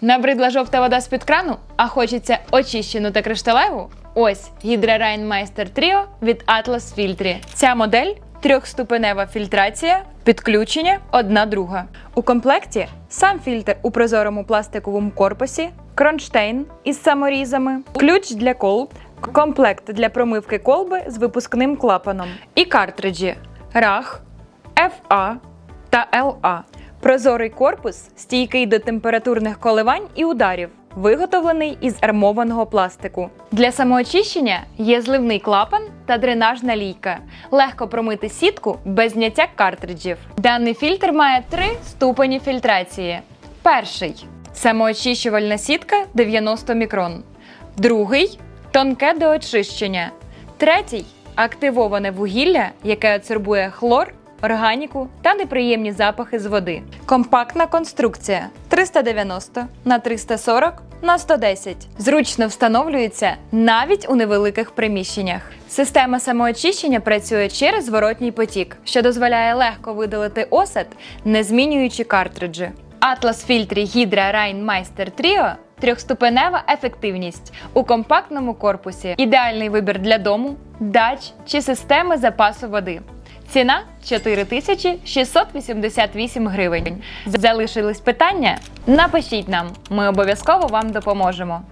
Набридла жовта вода з-під крану, а хочеться очищену та кришталеву? Ось Hydra Reinmeister Trio від Atlas Filtri. Ця модель трьохступенева фільтрація, підключення одна друга. У комплекті сам фільтр у прозорому пластиковому корпусі, кронштейн із саморізами, ключ для колб, комплект для промивки колби з випускним клапаном і картриджі RAH, FA та LA. Прозорий корпус стійкий до температурних коливань і ударів, виготовлений із армованого пластику. Для самоочищення є зливний клапан та дренажна лійка. Легко промити сітку без зняття картриджів. Даний фільтр має три ступені фільтрації. Перший самоочищувальна сітка 90 мікрон. Другий тонке до очищення. Третій активоване вугілля, яке адсорбує хлор, органіку та неприємні запахи з води. Компактна конструкція 390 на 340 на 110. Зручно встановлюється навіть у невеликих приміщеннях. Система самоочищення працює через зворотній потік, що дозволяє легко видалити осад, не змінюючи картриджі. Atlas фільтрі Hydra Reinmeister Trio трьохступенева ефективність у компактному корпусі. Ідеальний вибір для дому, дач чи системи запасу води. Ціна 4688 гривень. Залишились питання? Напишіть нам, ми обов'язково вам допоможемо.